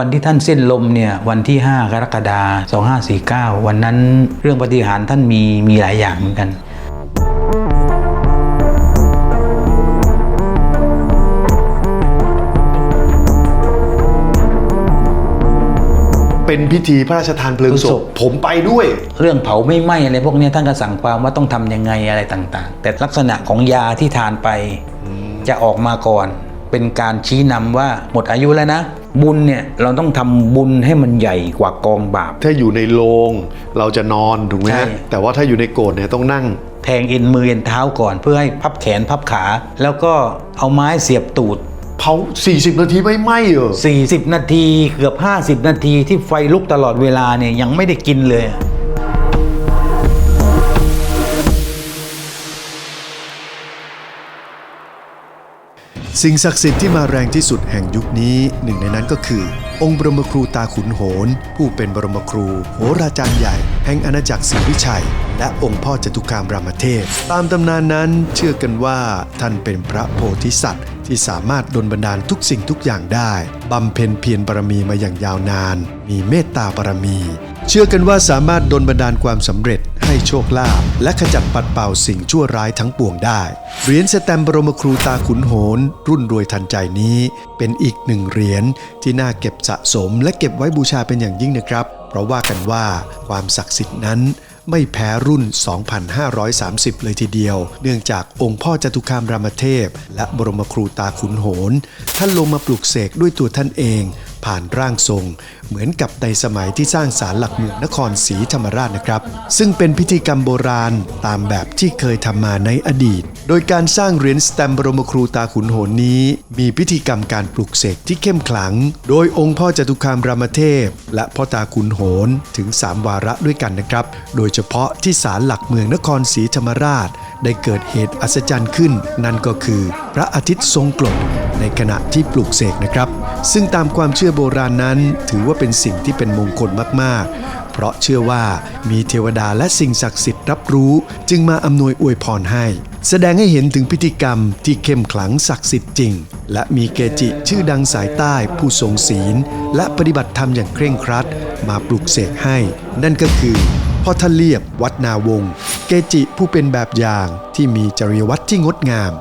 วันที่ท่านสิ้นลมเนี่ยวันที่ 5 กรกฎาคม2549 วันนั้นเรื่องปฏิหารย์ท่านมีมีหลายอย่างเหมือนกันเป็นพิธีพระราชทานเพลิงศศพพผมไปด้วย เรื่องเผาไม่ไหม้อะไรพวกเนี้ยท่านก็สั่งความว่าต้องทำยังไงอะไรต่าง ๆ แต่ลักษณะของยาที่ทานไปจะออกมาก่อน เป็นการชี้นำว่าหมดอายุแล้วนะ บุญเนี่ยเราต้องทำบุญให้มันใหญ่กว่ากองบาป ถ้าอยู่ในโรงเราจะนอนถูกไหมใช่ฮะแต่ว่าถ้าอยู่ในโกรธเนี่ยต้องนั่ง แทงเอ็นมือเอ็นเท้าก่อน เพื่อให้พับแขนพับขา แล้วก็เอาไม้เสียบตูดเผา40 นาทีไม่ไหม้เหรอ40 นาทีเกือบ 50 นาทีที่ไฟลุกตลอดเวลาเนี่ยยังไม่ได้กินเลย สิ่งศักดิ์สิทธิ์ที่มาแรงที่สุดแห่งยุคนี้หนึ่งในนั้นก็คือ องค์บรมครูตาขุนโหน ผู้เป็นบรมครู โหราจารย์ใหญ่ แห่งอาณาจักรศรีวิชัย และองค์พ่อจตุคามรามเทพ ตามตำนานนั้นเชื่อกันว่าท่านเป็นพระโพธิสัตว์ที่สามารถดลบันดาลทุกสิ่งทุกอย่างได้บำเพ็ญเพียรบารมีมาอย่างยาวนาน มีเมตตาบารมี เชื่อกันว่าสามารถดลบันดาลความสำเร็จ ให้โชคลาภและขจัดปัดเป่าสิ่งชั่วร้ายทั้งปวงได้ เหรียญสแตมป์บรมครูตาขุนโหน รุ่นรวยทันใจนี้ เป็นอีกหนึ่งเหรียญที่น่าเก็บสะสม และเก็บไว้บูชาเป็นอย่างยิ่งนะครับ เพราะว่ากันว่าความศักดิ์สิทธิ์นั้นไม่แพ้รุ่น 2,530 เลยทีเดียว เนื่องจากองค์พ่อจตุคามรามเทพ และบรมครูตาขุนโหน ท่านลงมาปลุกเสกด้วยตัวท่านเอง ผ่านร่างทรง เหมือนกับในสมัยที่สร้างศาลหลักเมืองนครศรีธรรมราชนะครับ ซึ่งเป็นพิธีกรรมโบราณตามแบบที่เคยทำมาในอดีต โดยการสร้างเหรียญสแตมบรมครูตาขุนโหนนี้ มีพิธีกรรมการปลุกเสกที่เข้มขลัง โดยองค์พ่อจตุคามรามเทพ และพ่อตาขุนโหนถึง 3 วาระด้วยกันนะครับ โดยเฉพาะที่ศาลหลักเมืองนครศรีธรรมราช ได้เกิดเหตุอัศจรรย์ขึ้น นั่นก็คือพระอาทิตย์ทรงกลดในขณะที่ปลูกเสกนะครับ ซึ่งตามความเชื่อโบราณนั้น ถือว่าเป็นสิ่งที่เป็นมงคลมาก ๆ เพราะเชื่อว่ามีเทวดาและสิ่งศักดิ์สิทธิ์รับรู้จึงมาอำนวยอวยพรให้ แสดงให้เห็นถึงพิธีกรรมที่เข้มขลังศักดิ์สิทธิ์จริง และมีเกจิชื่อดังสายใต้ผู้ทรงศีล และปฏิบัติธรรมอย่างเคร่งครัด มาปลุกเสกให้ นั่นก็คือพ่อท่านเรียบวัดนาวง เกจิผู้เป็นแบบอย่างที่มีจริยวัตรที่งดงาม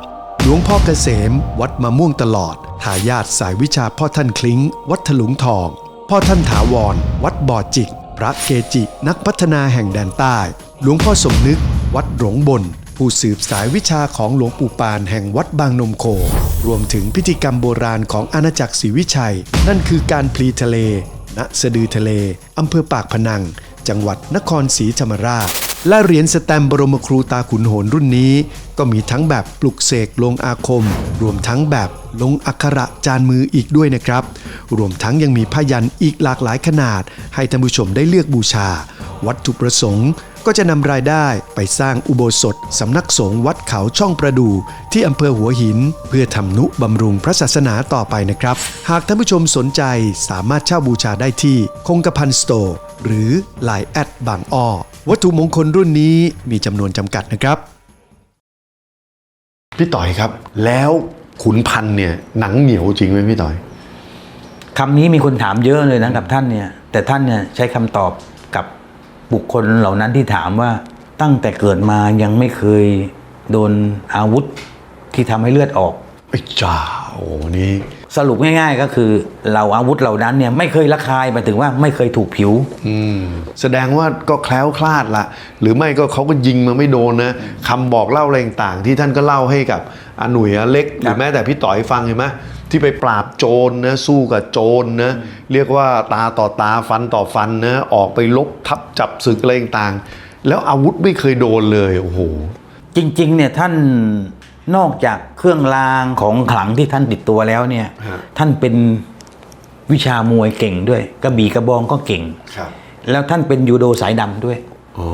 หลวงพ่อเกษมวัดมะม่วงตลอด ทายาทสายวิชาพ่อท่านคลิ้ง วัดถลุงทอง พ่อท่านถาวร วัดบ่อจิก พระเกจินักพัฒนาแห่งแดนใต้ หลวงพ่อสมนึก วัดหลงบน ผู้สืบสายวิชาของหลวงปู่ปานแห่งวัดบางนมโค รวมถึงพิธีกรรมโบราณของอาณาจักรศรีวิชัย นั่นคือการพลีทะเล ณ สะดือทะเล อำเภอปากพนัง จังหวัดนครศรีธรรมราช และเหรียญสแตมป์บรมครูตาขุนโหนรุ่นนี้ ก็มีทั้งแบบปลุกเสกลงอาคม รวมทั้งแบบลงอักขระจานมืออีกด้วยนะครับ รวมทั้งยังมีพยันอีกหลากหลายขนาด ให้ท่านผู้ชมได้เลือกบูชา วัตถุประสงค์ก็จะนำรายได้ไปสร้างอุโบสถสำนักสงฆ์วัดเขาช่องประดูที่อำเภอหัวหิน เพื่อทำนุบำรุงพระศาสนาต่อไปนะครับ หากท่านผู้ชมสนใจสามารถเช่าบูชาได้ที่คงกระพันสโตร์ หรือ Line แอดบางอ้อวัตถุมงคลรุ่นนี้มีจำนวนจำกัดนะครับ พี่ต่อยครับ แล้วขุนพันธ์เนี่ยหนังเหนียวจริงไหมพี่ต่อย คำนี้มีคนถามเยอะเลยนะกับท่านเนี่ย แต่ท่านเนี่ยใช้คำตอบกับบุคคลเหล่านั้นที่ถามว่าตั้งแต่เกิดมายังไม่เคยโดนอาวุธที่ทำให้เลือดออก ไอ้จ้าโอ้นี่ สรุปง่ายๆ ก็คือเราอาวุธเหล่านั้นเนี่ยไม่เคยระคายหมายถึงว่าไม่เคยถูกผิว อืมแสดงว่าก็แคล้วคลาดละหรือไม่ก็เขาก็ยิงมาไม่โดนนะคำบอกเล่าอะไรต่างๆ ที่ท่านก็เล่าให้กับอาหนุ่ยอาเล็ก หรือแม้แต่พี่ต่อยฟังเห็นไหมที่ไปปราบโจรนะสู้กับโจรนะเรียกว่าตาต่อตาฟันต่อฟันนะออกไปลบทับจับศึกอะไรต่างๆ แล้วอาวุธไม่เคยโดนเลยโอ้โหจริงๆเนี่ยท่าน นอกจากเครื่องรางของขลังที่ท่านติดตัวแล้วเนี่ยฮะท่านเป็นวิชามวยเก่งด้วยกระบี่กระบองก็เก่งครับ แล้วท่านเป็นยูโดสายดำด้วยโอ้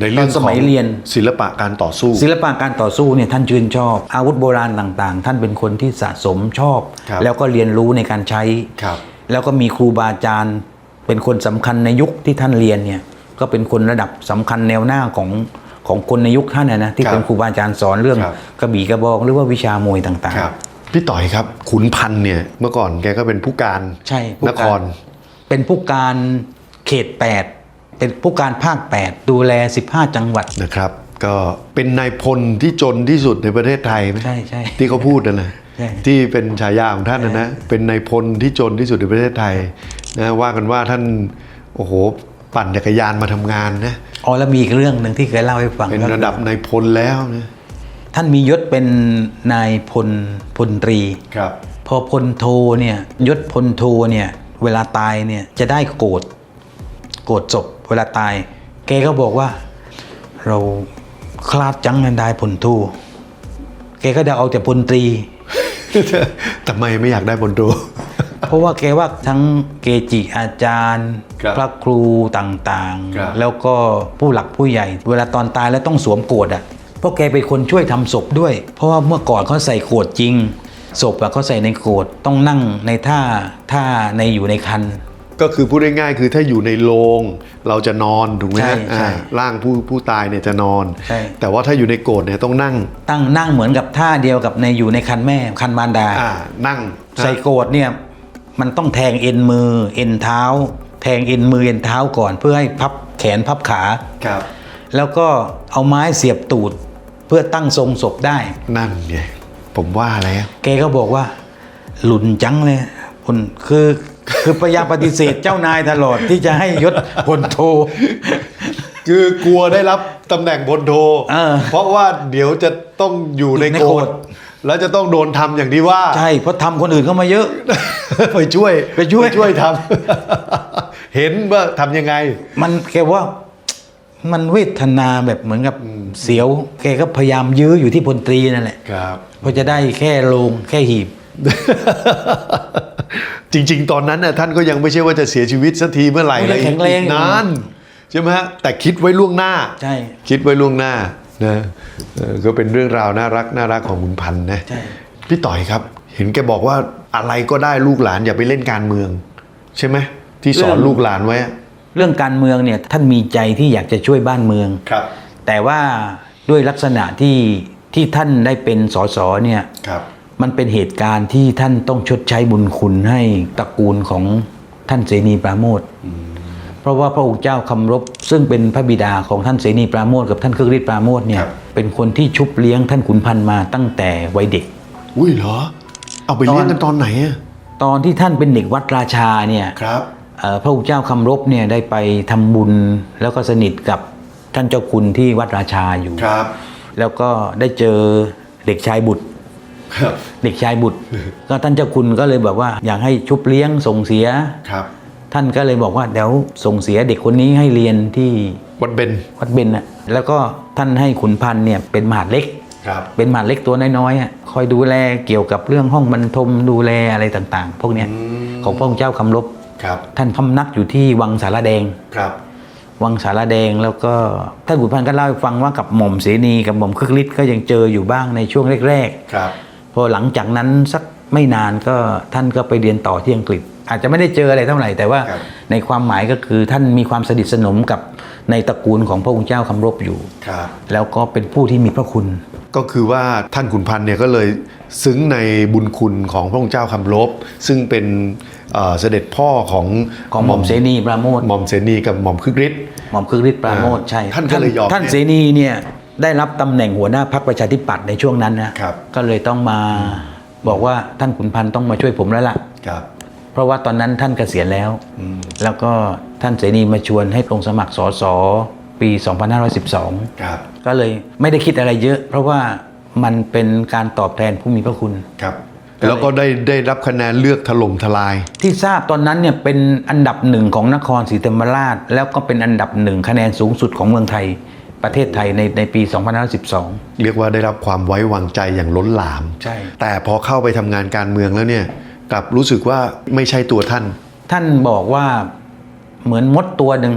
ในเรื่องตอนสมัยของเรียนศิลปะการต่อสู้ ศิลปะการต่อสู้เนี่ยท่านชื่นชอบ อาวุธโบราณต่างๆ ท่านเป็นคนที่สะสมชอบครับแล้วก็เรียนรู้ในการใช้ครับแล้วก็มีครูบาอาจารย์ เป็นคนสำคัญในยุคที่ท่านเรียนเนี่ยก็เป็นคนระดับสำคัญแนวหน้าของ ของคนในยุคท่านนะนะที่ครับเป็นครูบาอาจารย์สอนเรื่องครับกระบี่กระบองหรือว่าวิชามวยต่างครับๆพี่ต่อยครับขุนพันธ์เนี่ยเมื่อก่อนแกก็เป็นผู้การใช่ผู้นการคร เป็นผู้การเขต 8 เป็นผู้การภาค 8 ดูแล 15 จังหวัดนะครับ ก็เป็นนายพลที่จนที่สุดในประเทศไทยไหมใช่ใช่ที่เขาพูดนั่นแหละใช่ที่เป็นฉายาของท่านนะนะเป็นนายพลที่จนที่สุดในประเทศไทยนะว่ากันว่าท่านโอ้โหปั่นจักรยานมาทำงานนะ อ๋อแล้วมีอีกเรื่องหนึ่งที่เคยเล่าให้ฟังเป็นก็คือระดับนายพลแล้วนะท่านมียศเป็นนายพลพลตรีครับ พอพลโทเนี่ยยศพลโทเนี่ยเวลาตายเนี่ยจะได้โกรธโกรธศพเวลาตาย แกก็บอกว่า เราคลาดจังกันได้พลโทแกก็จะเอาแต่พลตรีทำไมไม่อยากได้บนโด เพราะว่าแกว่าทั้งเกจิอาจารย์ครับพระครูต่างครับๆแล้วก็ผู้หลักผู้ใหญ่ เวลาตอนตายแล้วต้องสวมโกรธอะเพราะแกเป็นคนช่วยทำศพด้วย เพราะว่าเมื่อก่อนเขาใส่โกรธจริงศพอะเขาใส่ในโกรธต้องนั่งในท่าท่าในอยู่ในคันก็คือพูดง่ายๆคือถ้าอยู่ในโรงเราจะนอนถูกไหมใช่ฮะใช่อ่าร่างผู้ผู้ตายเนี่ยจะนอนใช่แต่ว่าถ้าอยู่ในโกรธเนี่ยต้องนั่ง ตั้งนั่งเหมือนกับท่าเดียวกับในอยู่ในคันแม่คันมารดาอ่านั่งใส่โกรธเนี่ย มันต้องแทงเอ็นมือเอ็นเท้า แทงเอ็นมือเอ็นเท้าก่อน เพื่อให้พับแขนพับขาครับ แล้วก็เอาไม้เสียบตูดเพื่อตั้งทรงศพได้ นั่นไงผมว่าแล้ว แกก็บอกว่า หลุนจังเลยคุณคือคือพยายามปฏิเสธเจ้านายตลอดที่จะให้ยศพลโท คือกลัวได้รับตำแหน่งพลโท เออ เพราะว่าเดี๋ยวจะต้องอยู่ในในโกโกรรธธ แล้วจะต้องโดนทำอย่างที่ว่า ใช่เพราะทำคนอื่นเข้ามาเยอะ ไปช่วยไปช่วยช่วยทำเห็นว่าทำยังไง มันแกว่ามันเวทนาแบบเหมือนกับเสียว แกก็พยายามยื้ออยู่ที่พลตรีนั่นแหละครับเพราะจะได้แค่โลงแค่หีบ จริง ๆ ตอนนั้นน่ะท่านก็ยังไม่ใช่ว่าจะเสียชีวิตสักทีเมื่อไหร่ไม่ได้เลยแข็งแรงอีกนานใช่ไหมฮะแต่คิดไว้ล่วงหน้าใช่คิดไว้ล่วงหน้า นะเออก็เป็นเรื่องราวน่ารักน่ารักของคุณพันธ์นะใช่พี่ต่อยครับ เห็นแกบอกว่าอะไรก็ได้ลูกหลานอย่าไปเล่นการเมือง ใช่ไหมที่สอนลูกหลานไว้อะเรื่องการเมืองเนี่ยท่านมีใจที่อยากจะช่วยบ้านเมืองครับ แต่ว่าด้วยลักษณะที่ที่ท่านได้เป็นสสเนี่ยครับมันเป็นเหตุการณ์ที่ท่านต้องชดใช้บุญคุณให้ตระกูลของท่านเสนีปราโมท เพราะว่าพระองค์เจ้าคำรบ ซึ่งเป็นพระบิดาของท่านเสนีปราโมทกับท่านเครื่องฤทธิ์ปราโมทเนี่ยครับ เป็นคนที่ชุบเลี้ยงท่านขุนพันธ์มาตั้งแต่วัยเด็ก อุ้ยเหรอ เอาไปเลี้ยงกันตอนไหนอะตอนที่ท่านเป็นเด็กวัดราชาเนี่ยครับ เอ่อพระองค์เจ้าคำรบเนี่ยได้ไปทำบุญแล้วก็สนิทกับท่านเจ้าคุณที่วัดราชาอยู่ ครับ แล้วก็ได้เจอเด็กชายบุตร ครับ เด็กชายบุตร ก็ท่านเจ้าคุณก็เลยบอกว่าอยากให้ชุบเลี้ยงส่งเสีย ครับ ท่านก็เลยบอกว่าเดี๋ยวส่งเสียเด็กคนนี้ให้เรียนที่วันเบนวัดเบญน่ะแล้วก็ท่านให้ขุนพันธ์เนี่ยเป็นมหาดเล็กครับเป็นมหาดเล็กตัวน้อยๆอะคอยดูแลเกี่ยวกับเรื่องห้องบรรทมดูแลอะไรต่างๆ พวกเนี้ยของพระองค์เจ้าคำรบครับท่านพำนักอยู่ที่วังสารแดงครับ วังสารแดงแล้วก็ท่านขุนพันธ์ก็เล่าให้ฟังว่ากับหม่อมเสนีกับหม่อมคึกฤทธิ์ก็ยังเจออยู่บ้างในช่วงแรกครับๆพอหลังจากนั้นสัก ไม่นานก็ท่านก็ไปเรียนต่อที่อังกฤษ อาจจะไม่ได้เจออะไรเท่าไหร่ แต่ว่าครับในความหมายก็คือท่านมีความสนิทสนมกับในตระกูลของพระองค์เจ้าคำรบอยู่ครับแล้วก็เป็นผู้ที่มีพระคุณ ก็คือว่าท่านขุนพันธ์เนี่ยก็เลยซึ้งในบุญคุณของพระองค์เจ้าคำลบซึ่งเป็นเอ่อเสด็จพ่อของของหม่อมเสนีปราโมทหม่อมเสนีกับหม่อมคึกฤทธิ์หม่อมคึกฤทธิ์ปราโมทอ่าใช่ท่านก็เลยยอมท่านเสนีเนี่ยได้รับตำแหน่งหัวหน้าพรรคประชาธิปัตย์ในช่วงนั้นนะครับก็เลยต้องมา บอกว่าท่านขุนพันธ์ต้องมาช่วยผมแล้วล่ะครับ เพราะว่าตอนนั้นท่านเกษียณแล้ว แล้วก็ท่านเสนีมาชวนให้ลงสมัครสสปี 2512 ครับ ก็เลยไม่ได้คิดอะไรเยอะ เพราะว่ามันเป็นการตอบแทนผู้มีพระคุณครับ แล้วก็ได้ได้รับคะแนนเลือกถล่มทลาย ที่ทราบตอนนั้นเนี่ยเป็นอันดับหนึ่งของนครศรีธรรมราช แล้วก็เป็นอันดับหนึ่งคะแนนสูงสุดของเมืองไทย ประเทศไทยในในปี 2512 เรียกว่าได้รับความไว้วางใจอย่างล้นหลาม ใช่ แต่พอเข้าไปทำงานการเมืองแล้วเนี่ยกลับรู้สึกว่าไม่ใช่ตัวท่าน ท่านบอกว่าเหมือนมดตัวหนึ่ง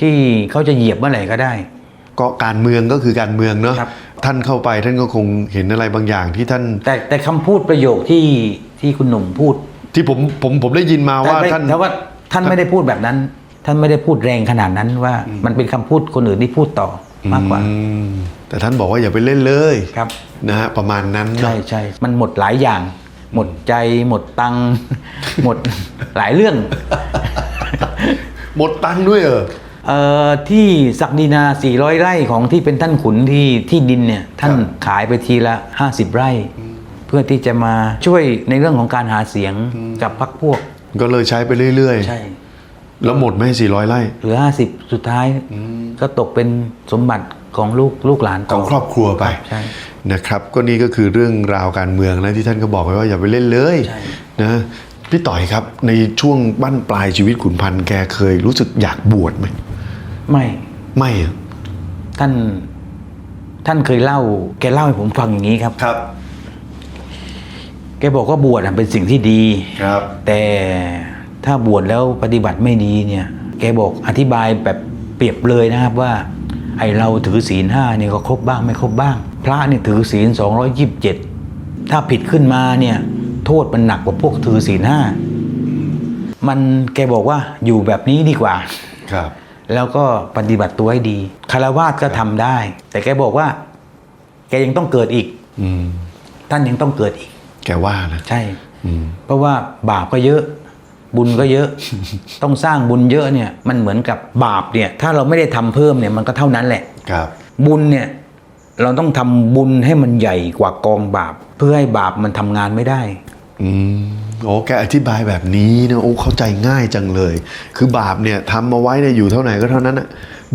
ที่เขาจะเหยียบเมื่อไหร่ก็ได้ ก็การเมืองก็คือการเมืองเนาะครับ ท่านเข้าไปท่านก็คงเห็นอะไรบางอย่างที่ท่านแต่แต่คำพูดประโยคที่ที่คุณหนุ่มพูดที่ผมผมผมได้ยินมาว่าแต่ไม่ท่าน แต่ว่าท่านไม่ได้พูดแบบนั้น ท่านไม่ได้พูดแรงขนาดนั้นว่ามันเป็นคำพูดคนอื่นที่พูดต่อมากกว่าอืมแต่ท่านบอกว่าอย่าไปเล่นเลยครับนะฮะประมาณนั้นเนอะใช่ใช่มันหมดหลายอย่าง หมดใจหมดตังค์หมดหลายเรื่อง หมดตังค์ด้วยเหรอเอ่อที่ศักดินา 400 ไร่ของที่เป็นท่านขุนที่ที่ดินเนี่ยท่านครับขายไปทีละ 50 ไร่ เพื่อที่จะมาช่วยในเรื่องของการหาเสียงกับพรรคพวก ก็เลยใช้ไปเรื่อยใช่ๆ แล้วหมดไหมสี่ร้อยไร่เหลือ50สุดท้ายก็ตกเป็นสมบัติของลูกลูกหลานขต่องครอบครัวไปใช่นะครับ ก็นี่ก็คือเรื่องราวการเมืองนะที่ท่านก็บอกไว้ว่าอย่าไปเล่นเลยใช่นะพี่ต่อยครับในช่วงบั้นปลายชีวิตขุนพันธ์แกเคยรู้สึกอยากบวชไหมไม่ไม่อะท่านท่านเคยเล่า แกเล่าให้ผมฟังอย่างนี้ครับครับ แกบอกว่าบวชอะเป็นสิ่งที่ดีครับ แต่ ถ้าบวชแล้วปฏิบัติไม่ดีเนี่ยแกบอกอธิบายแบบเปรียบเลยนะครับว่าไอเราถือศีลห้าเนี่ยก็ครบบ้างไม่ครบบ้าง พระเนี่ยถือศีล227 ถ้าผิดขึ้นมาเนี่ยโทษมันหนักกว่าพวกถือศีลห้ามันแกบอกว่าอยู่แบบนี้ดีกว่าครับ แล้วก็ปฏิบัติตัวให้ดีคารวาสก็ทำได้ แต่แกบอกว่า แกยังต้องเกิดอีก อืมท่านยังต้องเกิดอีก แกว่านะใช่ อืมเพราะว่าบาปก็เยอะ บุญก็เยอะ ต้องสร้างบุญเยอะเนี่ยมันเหมือนกับบาปเนี่ยถ้าเราไม่ได้ทำเพิ่มเนี่ยมันก็เท่านั้นแหละครับ บุญเนี่ยเราต้องทำบุญให้มันใหญ่กว่ากองบาป เพื่อให้บาปมันทำงานไม่ได้อืมโอ้แกอธิบายแบบนี้นะโอ้เข้าใจง่ายจังเลย คือบาปเนี่ยทำมาไว้เนี่ยอยู่เท่าไหร่ก็เท่านั้นอะ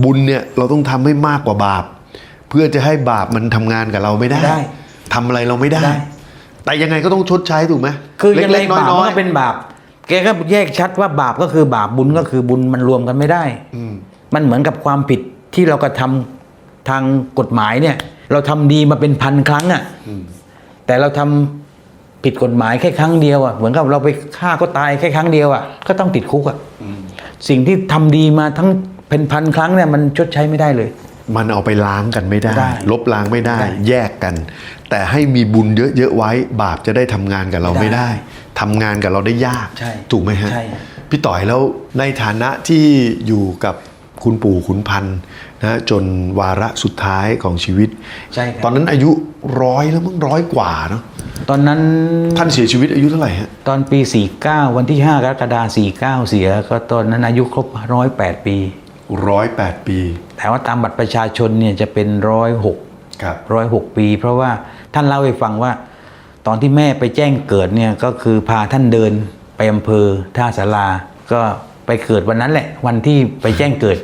บุญเนี่ยเราต้องทำให้มากกว่าบาป เพื่อจะให้บาปมันทำงานกับเราไม่ได้ได้ทำอะไรเราไม่ได้ได้ แต่ยังไงก็ต้องชดใช้ถูกไหมคือยังไงเล็กๆบาปน้มัอนยก็เป็นบาป แกก็แยกชัดว่าบาปก็คือบาปบุญก็คือบุญมันรวมกันไม่ได้ๆอืม มันเหมือนกับความผิดที่เรากระทำทางกฎหมายเนี่ย เราทำดีมาเป็นพันครั้งอะ่ะแต่เราทำผิดกฎหมายแค่ครั้งเดียวอะ่ะเหมือนกับเราไปฆ่าก็ตายแค่ครั้งเดียวอะ่ะก็ต้องติดคุกอะ่ะสิ่งที่ทำดีมาทั้งเป็นพันครั้งเนี่ยมันชดใช้ไม่ได้เลย มันเอาไปล้างกันไม่ได้ ได้ลบล้างไม่ได้ ได้แยกกัน แต่ให้มีบุญเยอะๆไว้ บาปจะได้ทำงานกับเราได้ไม่ได้ ทำงานกับเราได้ยากใช่ถูกไหมฮะใช่ พี่ต่อยแล้วในฐานะที่อยู่กับคุณปู่ขุนพันธ์นะจนวาระสุดท้ายของชีวิต ใช่ครับ ตอนนั้นอายุร้อยแล้วมั้งร้อยกว่าเนาะตอนนั้นท่านเสียชีวิตอายุเท่าไหร่ฮะตอนปี 49 วันที่ 5 กรกฎาคม49 เสีย ก็ตอนนั้นอายุครบ 108 ปี ร้อยแปดปีแต่ว่าตามบัตรประชาชนเนี่ยจะเป็นร้อยหกครับร้อยหกปี เพราะว่าท่านเล่าให้ฟังว่า ตอนที่แม่ไปแจ้งเกิดเนี่ยก็คือพาท่านเดินไปอำเภอท่าสาราก็ไปเกิดวันนั้นแหละ วันที่ไปแจ้งเกิด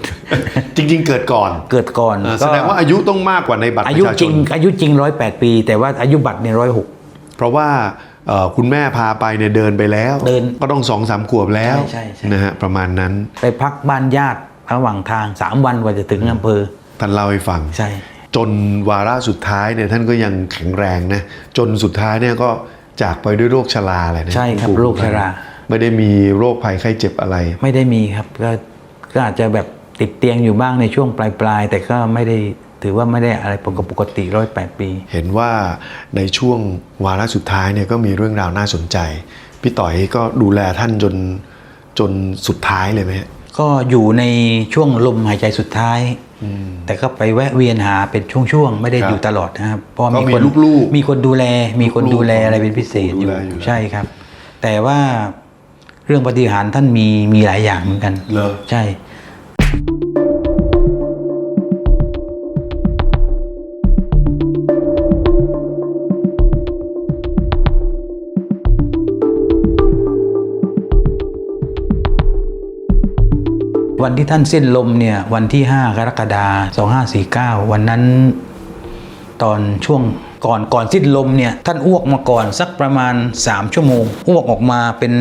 จริง ๆ เกิดก่อนเกิดก่อนอ่าก็แสดงว่าอายุต้องมากกว่าในบัตรปอายุระชาจชริงนอายุจริงร้อยแปดปี แต่ว่าอายุบัตรเนี่ยร้อยหกเพราะว่าเอ่อคุณแม่พาไปเนี่ยเดินไปแล้วเดินก็ต้องสองสามขวบแล้วใช่ใช่ใช่นะฮะประมาณนั้น ไปพักบ้านญาติระหว่างทางสามวันกว่าจะถึงอำเภอท่านเล่าให้ฟังใช่ จนวาระสุดท้ายเนี่ยท่านก็ยังแข็งแรงนะจนสุดท้ายเนี่ยก็จากไปด้วยโรคชราเลยนะใช่ครับณปู่โรคชรา ไม่ได้มีโรคภัยไข้เจ็บอะไร ไม่ได้มีครับก็ก็อาจจะแบบติดเตียงอยู่บ้างในช่วงปลายๆแต่ก็ไม่ได้ถือว่าไม่ได้อะไรปกติร้อยแปดปี เห็นว่าในช่วงวาระสุดท้ายเนี่ยก็มีเรื่องราวน่าสนใจ พี่ต่อยก็ดูแลท่านจนจนสุดท้ายเลยไหมฮะก็อยู่ในช่วงลมหายใจสุดท้าย แต่ก็ไปแวะเวียนหาเป็นช่วงๆ ไม่ได้ครับอยู่ตลอดนะครับเพราะก็มีมีคนลูกๆมีคนดูแล มีคนลูกๆดูแลอะไรเป็นพิเศษอยู่ดูแลอยู่ใช่ครับ แต่ว่าเรื่องปฏิหารย์ท่านมีมีหลายอย่างเหมือนกันเหรอใช่ วันที่ท่านสิ้นลมเนี่ยวันที่ 5 กรกฎาคม2549 วันนั้นตอนช่วงก่อนก่อนสิ้นลมเนี่ยท่านอ้วกมาก่อนสักประมาณ 3 ชั่วโมง อ้วกออกมาเป็น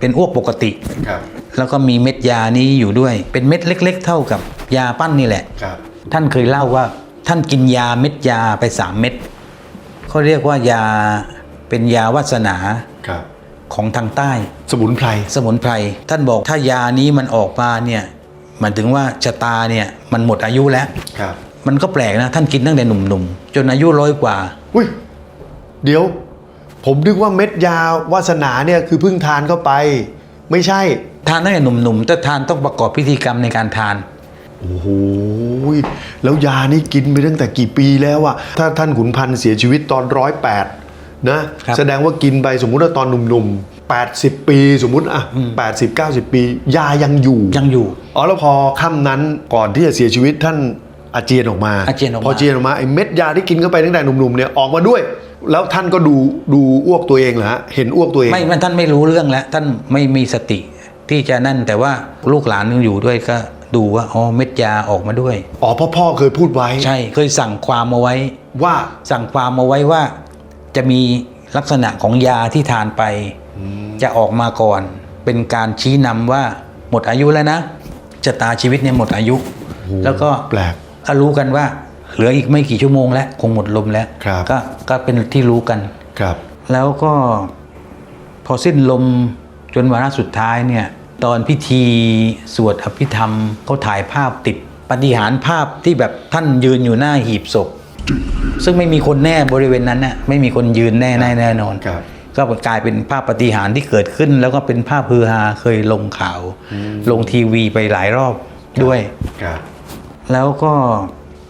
เป็นอ้วกปกติครับแล้วก็มีเม็ดยานี้อยู่ด้วย เป็นเม็ดเล็ก ๆ เท่ากับยาปั้นนี่แหละครับท่านเคยเล่าว่าท่านกินยาเม็ดยาไปสามเม็ดเขาเรียกว่ายาเป็นยาวาสนาครับ ของทางใต้ สมุนไพร สมุนไพร ท่านบอกถ้ายานี้มันออกมาเนี่ยหมายถึงว่าชะตาเนี่ยมันหมดอายุแล้วครับมันก็แปลกนะ ท่านกินตั้งแต่หนุ่มๆ จนอายุร้อยกว่า อุ้ยเดี๋ยว ผมนึกว่าเม็ดยาวาสนาเนี่ยคือเพิ่งทานเข้าไป ไม่ใช่ ทานตั้งแต่หนุ่มๆแต่ทานต้องประกอบพิธีกรรมในการทานโอ้โหแล้วยานี่กินไปตั้งแต่กี่ปีแล้วอะถ้าท่านขุนพันธ์เสียชีวิตตอนร้อยแปด นะครับแสดงว่ากินไปสมมุติว่าตอนหนุ่มๆ 80 ปีสมมุติอะ80 90 ปี ยายังอยู่ยังอยู่อ๋อแล้วพอค่ำนั้นก่อนที่จะเสียชีวิตท่านอาเจียนออกมาอาเจียนออกมาพออาเจียนออกมาไอ้เม็ดยาที่กินเข้าไปตั้งแต่หนุ่มๆเนี่ยออกมาด้วย แล้วท่านก็ดูดูอ้วกตัวเองเหรอฮะเห็นอ้วกตัวเองไม่ไม่ท่านไม่รู้เรื่องแล้วท่านไม่มีสติที่จะนั่นแต่ว่าลูกหลานยังอยู่ด้วยก็ดูว่าอ๋อเม็ดยาออกมาด้วย อ๋อพ่อพ่อเคยพูดไว้ ใช่เคยสั่งความเอาไว้ว่าสั่งความเอาไว้ว่า จะมีลักษณะของยาที่ทานไป จะออกมาก่อน เป็นการชี้นำว่าหมดอายุแล้วนะชะตาชีวิตเนี่ยหมดอายุ แล้วก็แปลกก็รู้กันว่า เหลืออีกไม่กี่ชั่วโมงแล้ว คงหมดลมแล้วครับก็ก็เป็นที่รู้กันครับ แล้วก็พอสิ้นลมจนวาระสุดท้ายเนี่ยตอนพิธีสวดอภิธรรมเขาถ่ายภาพติดปฏิหารย์ภาพที่แบบท่านยืนอยู่หน้าหีบศพ ซึ่งไม่มีคนแน่บริเวณนั้นน่ะไม่มีคนยืนแน่แน่แน่นอนครับก็กลายเป็นภาพปฏิหารย์ที่เกิดขึ้น แล้วก็เป็นภาพฮือฮาเคยลงข่าว ลงทีวีไปหลายรอบด้วยครับแล้วก็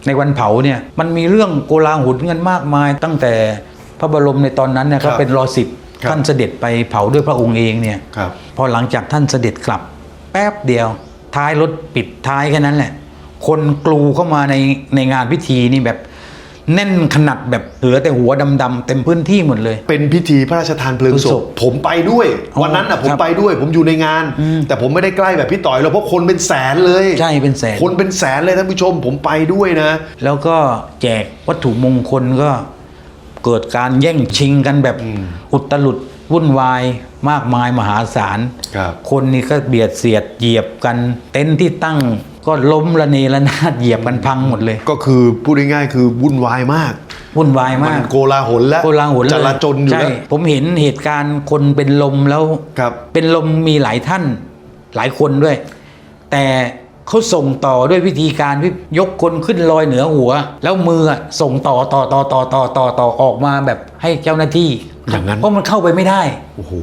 ในวันเผาเนี่ยมันมีเรื่องโกลาหลกันมากมาย ตั้งแต่พระบรมในตอนนั้นเนี่ยครัก็บเป็นรอสิบครับท่านเสด็จไปเผาด้วยพระองค์เองเนี่ยครับพอหลังจากท่านเสด็จกลับ แป๊บเดียว ท้ายรถปิดท้ายแค่นั้นแหละ คนกลูเข้ามาในในงานพิธีนี่แบบ แน่นขนาดแบบเหลือแต่หัวดำๆเต็มพื้นที่หมดเลย เป็นพิธีพระราชทานเพลิงเพลิงศศพพผมไปด้วยอ๋อวันนั้นอะผมครับไปด้วย ผมอยู่ในงาน แต่ผมไม่ได้ใกล้แบบพี่ต่อยหรอกเพราะคนเป็นแสนเลยใช่เป็นแสนคนเป็นแสนเลยท่านผู้ชม ผมไปด้วยนะ แล้วก็แจกวัตถุมงคลก็เกิดการแย่งชิงกันแบบอุตลุดวุ่นวายมากมายมหาศาลครับคนนี่ก็เบียดเสียดเหยียบกัน เต็นท์ที่ตั้ง ก็ล้มระเนระนาดเหยียบกันพังหมดเลย ก็คือพูดง่ายๆคือวุ่นวายมากวุ่นวายมัมากนโกลาหลและโกลาหลเลยจราจนอยู่ใช่แล้วผมเห็นเหตุการณ์คนเป็นลมแล้วครับ เป็นลมมีหลายท่านหลายคนด้วย แต่เขาส่งต่อด้วยวิธีการที่ยกคนขึ้นลอยเหนือหัว แล้วมืออะส่งต่อต่อต่อต่อต่อต่อต่อออกมาแบบให้เจ้าหน้าที่อย่างนั้นเพราะมันเข้าไปไม่ได้โอ้โห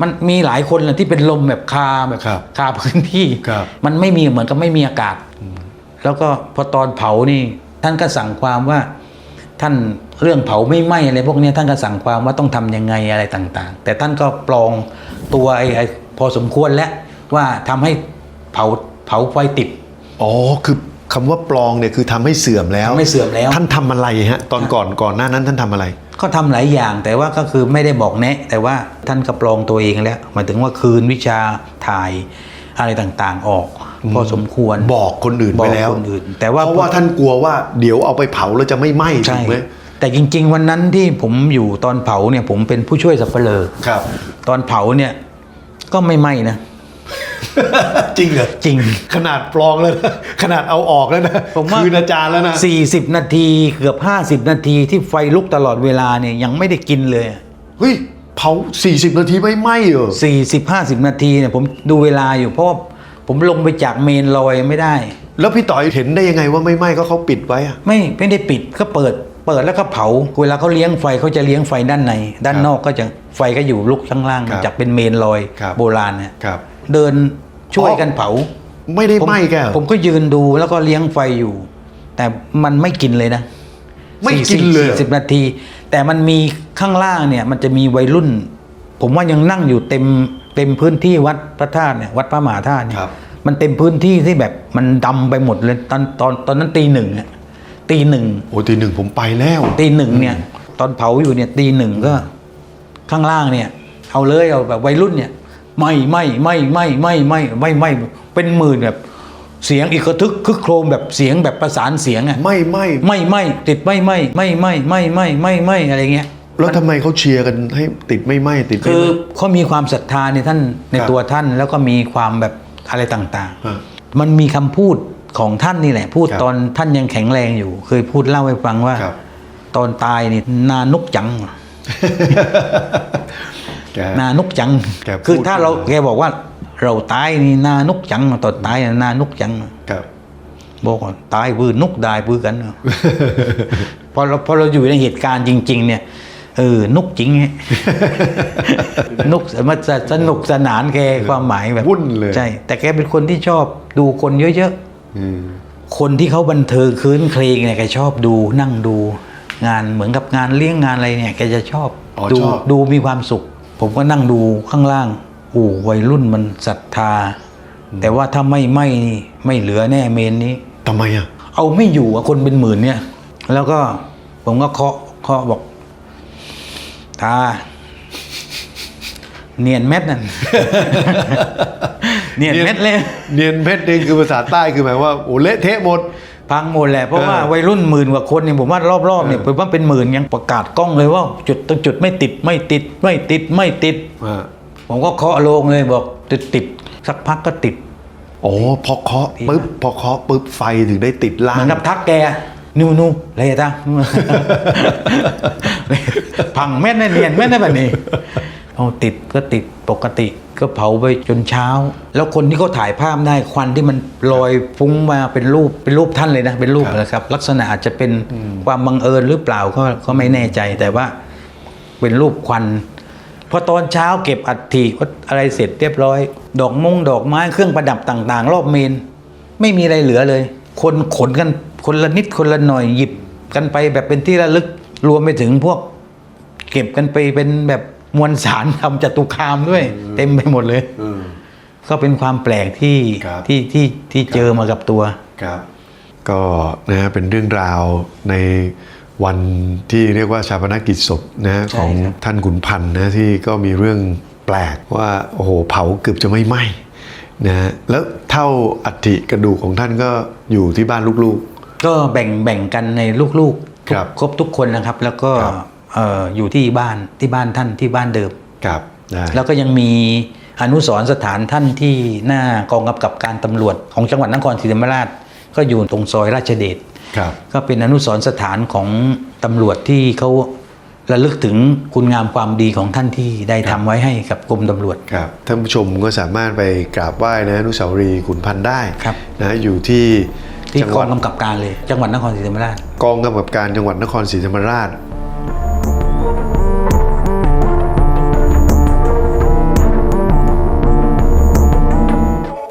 มันมีหลายคนแหละที่เป็นลมแบบคาแบบครับคาพื้นที่ครับมันไม่มีเหมือนกับไม่มีอากาศ แล้วก็พอตอนเผานี่ ท่านก็สั่งความว่า ท่านเรื่องเผาไม่ไหม้อะไรพวกเนี้ยท่านก็สั่งความว่าต้องทำยังไงอะไรต่าง ๆ แต่ท่านก็ปลองตัวไอ้ไอ้พอสมควรแล้วว่าทำให้เผาเผาไฟติดอ๋อคือคำว่าปลองเนี่ยคือทำให้เสื่อมแล้วทำให้เสื่อมแล้ว ท่านทำอะไรฮะ ตอนก่อนก่อนหน้านั้นท่านทำอะไร ก็ทำหลายอย่างแต่ว่าก็คือไม่ได้บอกแนะ แต่ว่าท่านก็ปลองตัวเองแล้วหมายถึงว่าคืนวิชาถ่ายอะไรต่างๆออก พอสมควรบอกคนอื่นบไปอกแล้วคนอื่น แต่ว่าเพราะว่าท่านกลัวว่าเดี๋ยวเอาไปเผาแล้วจะไม่ไหม้ถูใช่กไหมแต่จริง ๆ วันนั้นที่ผมอยู่ตอนเผาเนี่ยผมเป็นผู้ช่วยสับเปลอครับ ตอนเผาเนี่ยก็ไม่ไหม้นะ จริงเหรอจริง ขนาดปลองแล้วนะขนาดเอาออกแล้วนะผมว่า คืนอาจารย์แล้วนะ40 นาทีเกือบ 50 นาทีที่ไฟลุกตลอดเวลาเนี่ยยังไม่ได้กินเลยเฮ้ยเผา 40 นาทีไม่ไหม้เหรอ40 50 นาทีเนี่ยผมดูเวลาอยู่เพราะว่าผมลงไปจากเมนลอยไม่ได้ แล้วพี่ต่อยเห็นได้ยังไงว่าไม่ไหม้ก็เขาปิดไว้อะไม่ไม่ได้ปิดก็เปิด เปิดแล้วก็เผา เวลาเขาเลี้ยงไฟเขาจะเลี้ยงไฟด้านใน ด้านนอกก็จะไฟก็อยู่ลุกข้างล่างครับจากเป็นเมนลอยครับโบราณเนี่ย ครับ เดิน ช่วยกันเผาไม่ได้ผมไหม้แกเหรอผมก็ยืนดูแล้วก็เลี้ยงไฟอยู่ แต่มันไม่กินเลยนะไม่กินเลยเหรอสิบนาที แต่มันมีข้างล่างเนี่ย มันจะมีวัยรุ่น ผมว่ายังนั่งอยู่เต็มเต็มพื้นที่วัดพระธาตุเนี่ยวัดพระมหาธาตุเนี่ยครับมันเต็มพื้นที่ที่แบบมันดำไปหมดเลยตอนตอนตอนนั้นตีหนึ่งอะตีหนึ่งโอ้ตีหนึ่งผมไปแล้วตีหนึ่งเนี่ย ตอนเผาอยู่เนี่ยตีหนึ่งก็ ข้างล่างเนี่ย เอาเลยเอาแบบวัยรุ่นเนี่ย ไม่ไม่ไม่ไม่ไม่ไม่ไม่ไม่เป็นหมื่นแบบเสียงอีกระทึกคึกโครมแบบเสียงแบบประสานเสียงอะไม่ไหม้ไม่ไม่ติดไม่ไม่ไม่ไม่ไม่ไม่ไม่ไม่อะไรเงี้ยแล้วทำไมเขาเชียร์กันให้ติดไม่ไหม้ติดไม่คือไหม้เขามีความศรัทธาในท่านในครับตัวท่านแล้วก็มีความแบบอะไรต่างฮะๆมันมีคำพูดของท่านนี่แหละ พูดครับตอนท่านยังแข็งแรงอยู่ เคยพูดเล่าให้ฟังว่าครับตอนตายนี่นานุกจังแก นานุกจังแกพูดคือถ้าเราขึ้นมาแกบอกว่า เราตายนี่นานุกจังตอนตายน่ะนานุกจังครับบอกว่าตายบือนุกได้บือกันพอเราพอเราอยู่ในเหตุการณ์จริง ๆ เนี่ยเออนุกจริงไงนุกมันจะสนุกสนานแกความหมายแบบวุ่นเลยใช่ แต่แกเป็นคนที่ชอบดูคนเยอะอืมคนที่เขาบันเทิงคืนเครงเนี่ยแกชอบดูนั่งดูงานเหมือนกับงานเลี้ยงงานอะไรเนี่ย แกจะชอบอ๋อดูชอบดูมีความสุข ผมก็นั่งดูข้างล่างโอ้วัยรุ่นมันศรัทธา แต่ว่าถ้าไม่ไม่นี่ไม่เหลือแน่เมนนี้ทำไมอะ เอาไม่อยู่อะคนเป็นหมื่นเนี่ย แล้วก็ผมก็เคาะเคาะบอกตาเนียนเม็ดนั่นเนียนเม็ดเลย เนียนเพชรนี่คือภาษาใต้คือหมายว่าโอ้เละเทะหมด พังหมดแหละเพราะว่าเออวัยรุ่นหมื่นกว่าคนเนี่ยผมว่ารอบๆเนี่ยผมว่าเป็นหมื่นยังประกาศกล้องเลยว่าจุดตรงจุดไม่ติดไม่ติดไม่ติดไม่ติดอ่าผมก็เคาะโลงเลยบอกติดติดสักพักก็ติดโอ้พอเคาะปุ๊บพอเคาะปุ๊บไฟถึงได้ติดล่าเหงมือนกับทักแกนูนูอะไรจ้ะพังแม่นแน่เนียนแม่นแน่แบบนี้เอาติดก็ติดปกติ ก็เผาไปจนเช้า แล้วคนที่เขาถ่ายภาพได้ควันที่มันลอยฟุ้งมาเป็นรูปเป็นรูปท่านเลยนะเป็นรูปนะครับ ลักษณะอาจจะเป็นความบังเอิญหรือเปล่าก็ก็ไม่แน่ใจแต่ว่าเป็นรูปควันพอตอนเช้าเก็บอัฐิก็อะไรเสร็จเรียบร้อย ดอกมงดอกไม้เครื่องประดับต่าง ๆ รอบเมน ไม่มีอะไรเหลือเลย คนขนกันคนละนิดคนละหน่อยหยิบกันไปแบบเป็นที่ระลึกรวมไปถึงพวก เก็บกันไปเป็นแบบ มวลสารทำจตุคามด้วย เต็มไปหมดเลย อืม ก็เป็นความแปลกที่ครับ ที่ที่ที่เจอมากับตัว ครับ ก็นะฮะเป็นเรื่องราวในวันที่เรียกว่าชาปนกิจศพนะฮะใช่ของครับ ท่านขุนพันธ์นะที่ก็มีเรื่องแปลกว่าโอ้โหเผาเกือบจะไม่ไหม้นะฮะแล้วเท่าอัฐิกระดูกของท่านก็อยู่ที่บ้านลูก ก็แบ่งแบ่งกันในลูกๆทุกครับครบทุกคนนะครับ แล้วก็ครับเอ่ออยู่ที่บ้านที่บ้านท่านที่บ้านเดิมๆครับได้แล้วก็ยังมีอนุสรณ์สถานท่านที่หน้ากองกำกับการตำรวจของจังหวัดนครศรีธรรมราช ก็อยู่ตรงซอยราชเดชครับก็เป็นอนุสรณ์สถานของตำรวจที่เขาระลึกถึงคุณงามความดีของท่านที่ได้ทำไว้ให้กับกรมตำรวจครับท่านผู้ชมก็สามารถไปกราบไหว้นะอนุสาวรีย์ขุนพันธ์ได้ครับนะอยู่ที่ที่จังกหอวังดกำกับการเลย จังหวัดนครศรีธรรมราช กองกำกับการจังหวัดนครศรีธรรมราช